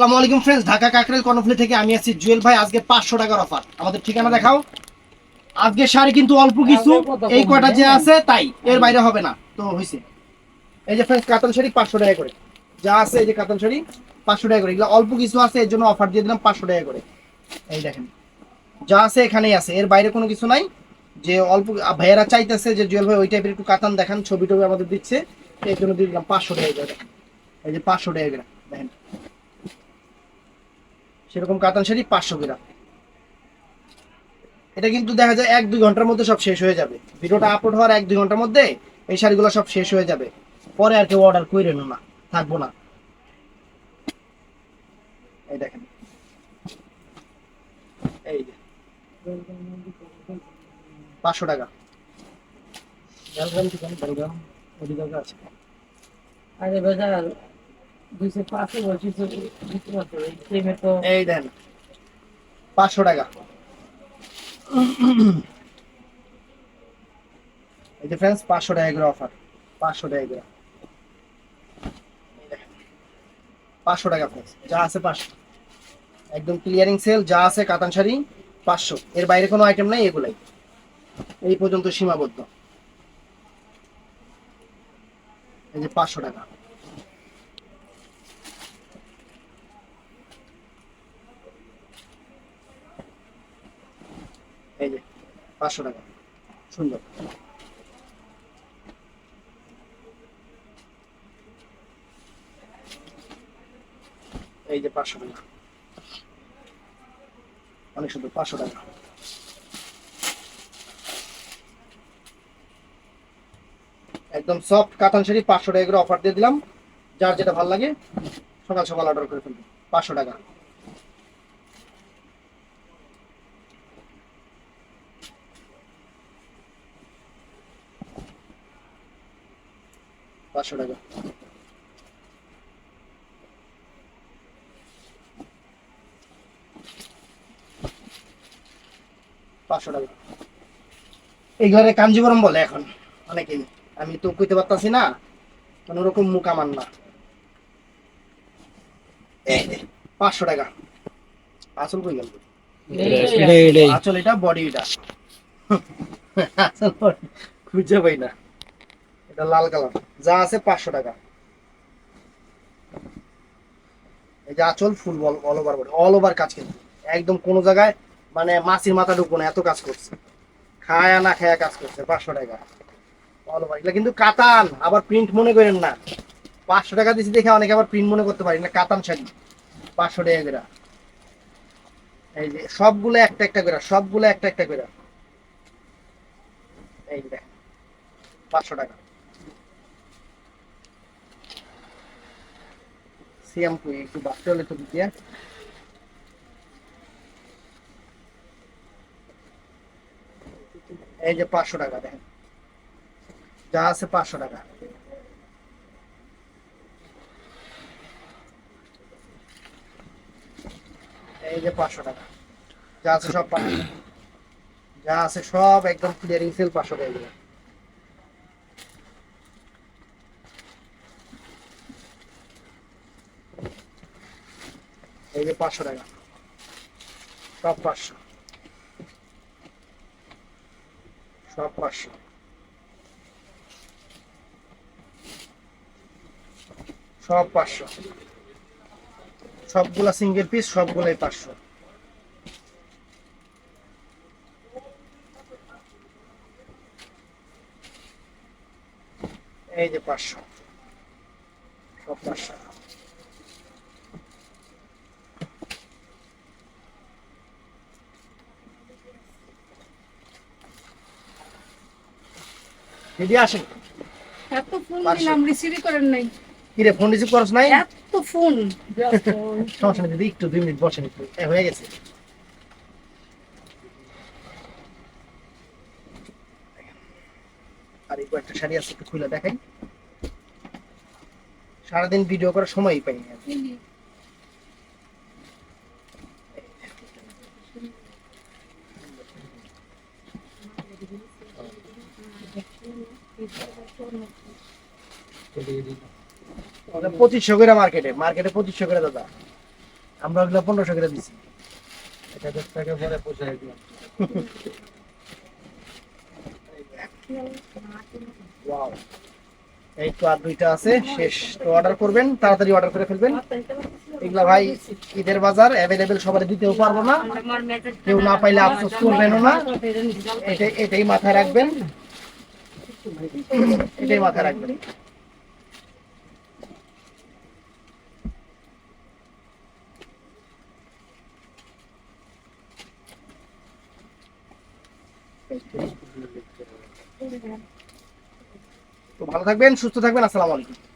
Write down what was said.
আসসালামু আলাইকুম ফ্রেন্ডস ঢাকা কাকরেল কর্নফ্লি থেকে আমি আছি জুয়েল ভাই। আজকে পাঁচশো টাকার অফার আমাদের ঠিকানা দেখাও। আজকে শাড়ি কিন্তু অল্প কিছু এই যে আছে তাই। এর বাইরে হবে না। তো হয়েছে এই যে ফ্রেন্ডস কাতান শাড়ি পাঁচশো টাকা করে। যা আছে এই যে কাতান শাড়ি পাঁচশো টাকা করে। এগুলো অল্প কিছু আছে এর জন্য অফার দিয়ে দিলাম পাঁচশো টাকা করে। এই দেখেন। যা আছে এখানেই আছে। এর বাইরে কোনো কিছু নাই। যে অল্প ভাইয়েরা চাইতেছে যে জুয়েল ভাই ওই টাইপের একটু কাতান দেখান ছবি টবি আমাদের দিচ্ছে। এর জন্য দিয়ে দিলাম পাঁচশো টাকা করে। এই যে পাঁচশো টাকা করে। দেখেন। সেরকম কাতান শাড়ি পাঁচশো গ্রাম। এটা কিন্তু দেখা যায় এক দুই ঘণ্টার মধ্যে সব শেষ হয়ে যাবে। ভিডিওটা আপলোড হওয়ার এক দুই ঘণ্টার মধ্যে এই শাড়িগুলো সব শেষ হয়ে যাবে। পরে আর কেউ অর্ডার করে না থাকব না। এই দেখেন। এই যে। পাঁচশো টাকা। আছে আরে বাজার। এই দেন, পাঁচশো টাকা। এই যে ফ্রেন্ডস পাঁচশো টাকা করে অফার পাঁচশো টাকা করে। পাঁচশো টাকা ফ্রেন্ডস যা আছে পাঁচশো। একদম ক্লিয়ারিং সেল যা আছে কাতান শাড়ি পাঁচশো। এর বাইরে কোনো আইটেম নাই, এগুলাই। এই পর্যন্ত সীমাবদ্ধ। এই যে পাঁচশো টাকা এই যে পাঁচশো টাকা। সুন্দর। এই যে পাঁচশো টাকা। অনেক সুন্দর, পাঁচশো টাকা। একদম সফট কাতান শাড়ি, পাঁচশো টাকা করে অফার দিয়ে দিলাম। যার যেটা ভালো লাগে, সকাল সকাল অর্ডার করে ফেলবেন পাঁচশো টাকা। পাঁচশো টাকা। পাঁচশো টাকা। এই ঘরে কাঞ্জিবরম বলে এখন অনেকেই। আমি তো কইতে পারতাছি না কোন রকম মুখ আমার না। পাঁচশো টাকা। আসল কই গেল? আসল এটা বডি এটা। আসল খুঁজে পাই না। এটা লাল কালার। যা আছে পাঁচশো টাকা। এই যে আচল full all over body all over কাজ কিন্তু। একদম কোন জায়গায় মানে মাছির মাথা ঢুকবো না, এত কাজ করছে। খায়া না খায়া কাজ করছে, পাঁচশো টাকা। অল ওভার এগুলো কিন্তু কাতান, আবার প্রিন্ট মনে করেন না। পাঁচশো টাকা দিচ্ছি দেখে অনেকে আবার প্রিন্ট মনে করতে পারি না, কাতান শাড়ি। পাঁচশো টাকা করে। এই যে সবগুলো একটা একটা করে, সবগুলো একটা একটা করে। এই দেখ পাঁচশো টাকা। সিএম কুই একটু বাড়তে হলে তো দিয়ে এই যে পাঁচশো টাকা দেখেন যা আছে পাঁচশো টাকা এই যে পাঁচশো টাকা যা আছে সব। যা আছে সব একদম ক্লিয়ারিং সেল পাঁচশো টাকা এই যে পাঁচশো টাকা। সব পাঁচশো। সব পাঁচশো। সব পাঁচশো। সবগুলা সিঙ্গেল পিস সবগুলাই পাঁচশো। এই যে পাঁচশো। সব পাঁচশো। দিদি আসেন। এত ফোন দিলাম রিসিভই করেন নাই। কিরে ফোন রিসিভ করছ নাই? এত ফোন সমস্যা নেই দিদি একটু দুই মিনিট বসেন একটু। হয়ে গেছে। আর এই কয়েকটা শাড়ি আছে একটু খুলে দেখাই। সারাদিন ভিডিও করার সময়ই পাই না পঁচিশশো করে মার্কেটে মার্কেটে পঁচিশশো করে দাদা। আমরা ওগুলো পনেরোশো করে দিচ্ছি এক হাজার টাকা পরে পোষায় এই তো আর দুইটা আছে, শেষ। তো অর্ডার করবেন, তাড়াতাড়ি অর্ডার করে ফেলবেন। এগুলা ভাই, ঈদের বাজার অ্যাভেলেবেল সবাই দিতেও পারব না। কেউ না পাইলে আফসোস করবেনও না। এটাই মাথায় রাখবেন। এটাই মাথায় রাখবেন। তো ভালো থাকবেন সুস্থ থাকবেন আসসালামু আলাইকুম।